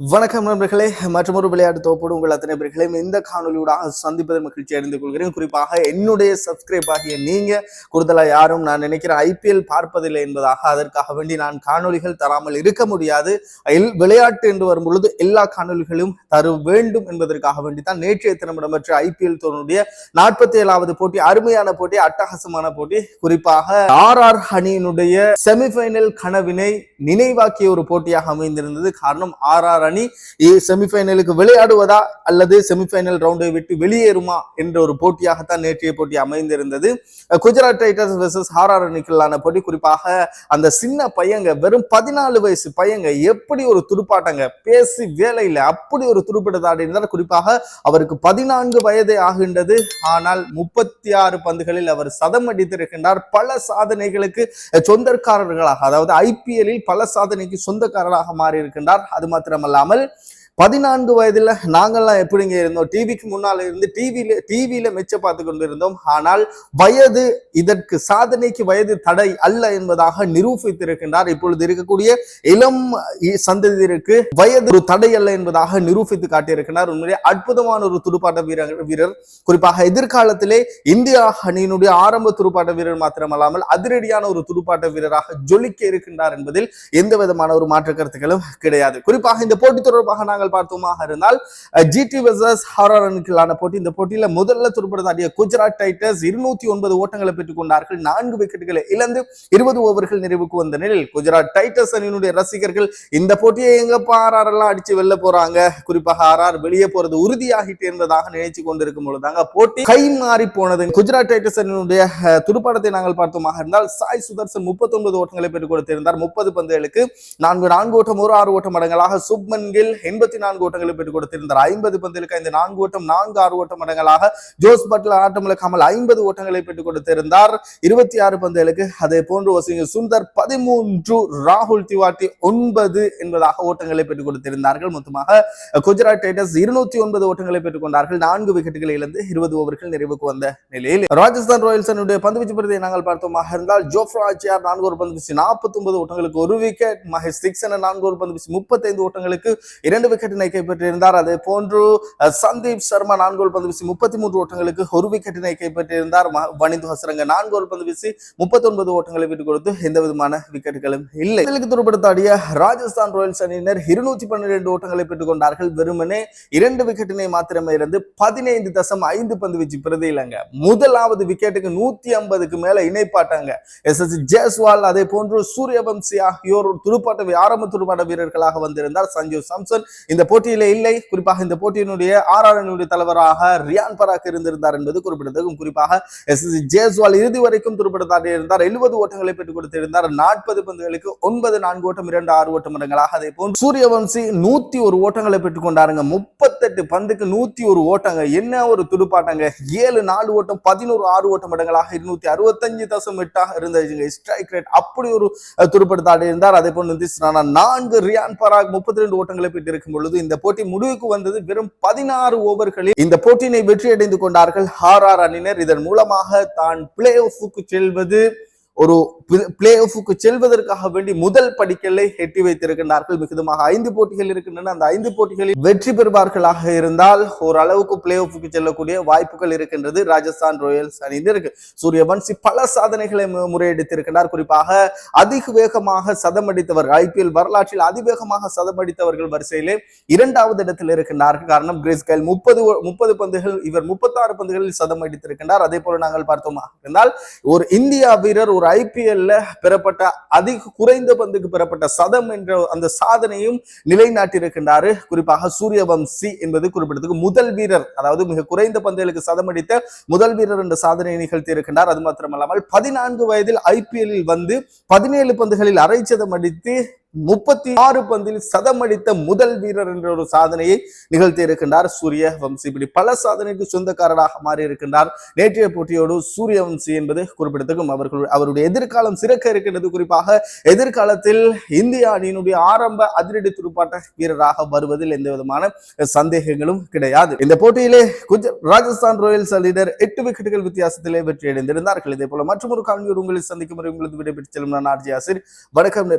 வணக்கம் நண்பர்களே மற்றொரு விளையாட்டு தொகுப்போடு உங்கள் அத்தனை பேர்களையும் இந்த காணொலியூடாக சந்திப்பதை மகிழ்ச்சி அடைந்து கொள்கிறேன். குறிப்பாக என்னுடைய சப்ஸ்கிரைப் ஆகிய நீங்க கூடுதலா யாரும் நான் நினைக்கிறேன் ஐபிஎல் பார்ப்பதில்லை என்பதாக அதற்காக வேண்டி நான் காணொலிகள் தராமல் இருக்க முடியாது. விளையாட்டு என்று வரும் பொழுது எல்லா காணொலிகளும் தர வேண்டும் என்பதற்காக வேண்டி தான் நேற்றைய தினம் இடம்பெற்ற ஐபிஎல் தொடருடைய நாற்பத்தி ஏழாவது போட்டி அருமையான போட்டி அட்டகாசமான போட்டி. குறிப்பாக ஆர் ஆர் அணியினுடைய செமிஃபைனல் கனவினை நினைவாக்கிய ஒரு போட்டியாக அமைந்திருந்தது. காரணம் ஆர் ஆர் அணி. செமிஃபைனலுக்கு விளையாடுவதா அல்லது செமிஃபைனல் ரவுண்டை விட்டு வெளியேறுமா என்ற ஒரு போட்டியாகத்தான் நேற்றைய போட்டி அமைந்திருந்தது. குஜராத் டைட்டர்ஸ் வெர்சஸ் ஹாரார் அணிக்கலான போட்டி. குறிப்பாக அந்த சின்ன பையங்க வெறும் பதினாலு வயசு பையங்க எப்படி ஒரு துடுப்பாட்டங்க பேசி வேலையில் அப்படி ஒரு துடுப்பாட்ட இருந்தார் குறிப்பாக அவருக்கு பதினான்கு வயதே ஆகின்றது. ஆனால் முப்பத்தி ஆறு பந்துகளில் அவர் சதம் அடித்திருக்கின்றார். பல சாதனைகளுக்கு சொந்தக்காரர்களாக அதாவது ஐபிஎல்லில் பல சாதனைக்கு சொந்தக்காரராக மாறி இருக்கின்றார் அது அல்லாமல் பதினான்கு வயதுல நாங்கெல்லாம் எப்படிங்க இருந்தோம்? டிவிக்கு முன்னால இருந்து டிவியில டிவியில மெச்ச பார்த்து கொண்டிருந்தோம். ஆனால் வயது இதற்கு சாதனைக்கு வயது தடை அல்ல என்பதாக நிரூபித்திருக்கின்றார். இப்பொழுது இருக்கக்கூடிய இளம் இ- வயது ஒரு தடை அல்ல என்பதாக நிரூபித்து காட்டியிருக்கிறார் உண்மையிலே அற்புதமான ஒரு துடுப்பாட்ட வீரர் வீரர். குறிப்பாக எதிர்காலத்திலே இந்தியா அணியினுடைய ஆரம்ப துடுப்பாட்ட வீரர் மாத்திரமல்லாமல் அதிரடியான ஒரு துடுப்பாட்ட வீரராக ஜொலிக்க இருக்கின்றார் என்பதில் எந்த விதமான ஒரு மாற்று கருத்துக்களும் கிடையாது. குறிப்பாக இந்த போட்டி தொடர்பாக நாங்கள் பார்த்தோமாக இருந்தால் ஜிடி வெர்சஸ் ஹாரர் போட்டி. இந்த போட்டியில முதல்ல துடுப்படுத்தாடிய குஜராத் டைட்டர்ஸ் இருநூத்தி ஒன்பது ஓட்டங்களை பெற்றுக் கொண்டார்கள். நான்கு விக்கெட்டுகளை இழந்து இருபது ஓவர்கள் நிறைவுக்கு வந்த நிலையில் குஜராத் டைட்டர்ஸ் அணியினுடைய ரசிகர்கள் இந்த போட்டியை எங்க ஆர்ஆர் எல்லாம் அடிச்சு வெளில போறாங்க? குறிப்பாக ஆர்ஆர் வெளியே போறது உறுதியாகிட்டு என்பதாக நினைச்சு கொண்டிருக்கும் பொழுதாங்க போட்டி கை மாறி போனது. குஜராத் டைட்டர்ஸ் அணியினுடைய துடுப்பாட்டத்தை நாங்கள் பார்த்தோமாக இருந்தால் சாய் சுதர்சன் 39 ஓட்டங்களை பெற்றுக் கொடுத்திருந்தார். முப்பது பந்துகளுக்கு நான்கு நான்கு ஓட்டம் ஒரு ஆறு ஓட்டம் மடங்களாக சுப்மன் கில் எண்பத்தி இருபத்தி நான்கு ஓட்டங்களை பெற்றுக் கொடுத்திருந்தார். ஐம்பது பந்திலுக்கு ஐந்து நான்கு ஓட்டம் நான்கு ஆறு ஓட்டம் மடங்களாக ஜோஸ் பட்லர் ஆட்டம் இழக்காமல் ஐம்பது ஓட்டங்களை பெற்றுக் கொடுத்திருந்தார். இருபத்தி ஆறு பந்துகளுக்கு அதே போன்று வசிங்க சுந்தர் பதிமூன்று ராகுல் திவாட்டி ஒன்பது என்பதாக ஓட்டங்களை பெற்றுக் கொடுத்திருந்தார்கள். மொத்தமாக குஜராத் டைட்டர்ஸ் இருநூத்தி ஒன்பது ஓட்டங்களை பெற்றுக் கொண்டார்கள். நான்கு விக்கெட்டுகளை இழந்து இருபது ஓவர்கள் நிறைவுக்கு வந்த நிலையில் ராஜஸ்தான் ராயல்ஸ் அணியுடைய பந்து பிரதியை நாங்கள் பார்த்தோமாக இருந்தால் ஜோஃப்ராஜியார் நான்கு ஒரு பந்து வீச்சு நாற்பத்தி ஒன்பது ஓட்டங்களுக்கு ஒரு விக்கெட். மகேஷ் சிக்ஸன் நான்கு ஒரு பந்து வீச்சு முப்பத்தைந்து ஓட்டங்களுக்கு இரண்டு விக்கெட் விக்கெட்டினை கைப்பற்றியிருந்தார். அதே போன்று சந்தீப் சர்மா நான்கு ஓல் பந்து வீசி முப்பத்தி மூன்று ஓட்டங்களுக்கு ஒரு விக்கெட்டினை கைப்பற்றியிருந்தார். ம- வனிந்து ஹசரங்க நான்கு ஓல் பந்து வீசி முப்பத்தி ஒன்பது ஓட்டங்களை விட்டுக் கொடுத்து எந்த விதமான விக்கெட்டுகளும் இல்லை. இதற்கு துருப்படுத்தாடிய ராஜஸ்தான் ராயல்ஸ் அணியினர் இருநூத்தி பன்னிரண்டு ஓட்டங்களை பெற்றுக் கொண்டார்கள். வெறுமனே இரண்டு விக்கெட்டினை மாத்திரமே இருந்து பதினைந்து தசம் ஐந்து பந்து வீச்சு பிரதி இல்லைங்க முதலாவது விக்கெட்டுக்கு நூத்தி ஐம்பதுக்கு மேல இணைப்பாட்டாங்க. எஸ். எஸ். ஜெயஸ்வால் அதே போன்று சூரியவம்சி ஆகியோர் துடுப்பாட்ட ஆரம்ப துடுப்பாட்ட வீரர்களாக வந்திருந்தார். சஞ்சீவ் சாம்சன் இந்த போட்டியில இல்லை. குறிப்பாக இந்த போட்டியினுடைய ஆர் அணியுடைய தலைவராக ரியான் பராக் இருந்திருந்தார் என்பது குறிப்பிடத்தக்கும் குறிப்பாக எஸ் எஸ் ஜேஸ்வால் இறுதி வரைக்கும் துடுப்படுத்தாடி இருந்தார். எழுபது ஓட்டங்களை பெற்றுக் கொடுத்திருந்தார். நாற்பது பந்துகளுக்கு ஒன்பது நான்கு ஓட்டம் இரண்டு ஆறு ஓட்டம் இடங்களாக அதே போன்று சூரியவம்சி நூத்தி ஒரு ஓட்டங்களை பெற்றுக் கொண்டாருங்க. முப்பத்தெட்டு பந்துக்கு நூத்தி ஒரு ஓட்டங்க. என்ன ஒரு துடுப்பாட்டங்க. ஏழு நாலு ஓட்டம் பதினோரு ஆறு ஓட்டம் இடங்களாக இருநூத்தி அறுபத்தஞ்சு தசம் எட்டாக இருந்ததுங்க ஸ்ட்ரைக் ரேட் அப்படி ஒரு அஹ், துடுப்படுத்தாடி இருந்தார். அதே போன்று நிதிஷ் ராணா நான்கு ரியான் பராக் முப்பத்தி ரெண்டு ஓட்டங்களை பெற்றிருக்கும் பொழுது இந்த போட்டி முடிவுக்கு வந்தது வெறும் பதினாறு ஓவர்களில். இந்த போட்டியினை வெற்றி அடைந்து கொண்டார்கள் ஹாரார் அணியினர் இதன் மூலமாக தான் பிளே ஆஃபுக்கு செல்வது. ஒரு பிளே ஆஃபுக்கு செல்வதற்காக வேண்டி முதல் படிக்கலை எட்டி வைத்திருக்கின்றார்கள். மிகுதமாக ஐந்து போட்டிகள் இருக்கின்றன. அந்த ஐந்து போட்டிகளில் வெற்றி பெறுவார்களாக இருந்தால் ஓரளவுக்கு பிளே ஆஃபுக்கு செல்லக்கூடிய வாய்ப்புகள் இருக்கின்றது. ராஜஸ்தான் ராயல்ஸ் அணியினருக்கு சூரியவன்சி பல சாதனைகளை மு- குறிப்பாக அதிக வேகமாக சதம் அடித்தவர் ஐபிஎல் வரலாற்றில் அதிவேகமாக சதம் அடித்தவர்கள் வரிசையிலே இரண்டாவது இடத்தில் இருக்கின்றார்கள். காரணம் கிரேஸ் கைல் முப்பது முப்பது பந்துகள் இவர் முப்பத்தாறு பந்துகளில் சதம் அடித்திருக்கின்றார். அதே போல நாங்கள் பார்த்தோமா இருந்தால் ஒரு இந்தியா வீரர் ஒரு ஐபிஎல்ல பெறப்பட்ட அதிக குறைந்த பந்துக்கு பெறப்பட்ட சதம் என்ற அந்த சாதனையும் நிலைநாட்டியிருக்கின்றாரு. குறிப்பாக சூரியவம்சி என்பது குறிப்பிடத்துக்கு முதல் வீரர் அதாவது மிக குறைந்த பந்துகளுக்கு சதம் அடித்த முதல் வீரர் என்ற சாதனையை நிகழ்த்தி இருக்கின்றார் அது மாத்திரமல்லாமல் பதினான்கு வயதில் ஐபிஎல்லில் வந்து பதினேழு பந்துகளில் அரை சதம் அடித்து முப்பத்தி ஆறு பந்தில் சதமடித்த முதல் வீரர் என்ற ஒரு சாதனையை நிகழ்த்தி இருக்கின்றார் சூரிய வம்சி. இப்படி பல சாதனைக்கு சொந்தக்காரராக மாறி இருக்கின்றார். நேற்றைய போட்டியோடு சூரிய வம்சி என்பது குறிப்பிடத்தக்கும் அவர்கள் அவருடைய எதிர்காலம் சிறக்க இருக்கின்றது. குறிப்பாக எதிர்காலத்தில் இந்திய அணியினுடைய ஆரம்ப அதிரடி துடுப்பாட்ட வீரராக வருவதில் எந்த விதமான சந்தேகங்களும் கிடையாது. இந்த போட்டியிலே ராஜஸ்தான் ராயல்ஸ் லீடர் எட்டு விக்கெட்டுகள் வித்தியாசத்திலே வெற்றியடைந்திருந்தார்கள். இதே போல மற்றொரு காணொலியில் உங்களை சந்திக்கும் வரை உங்களது விடைபெற்று செல்லும் நான் ஆர்ஜி ஆசிர் வணக்கம்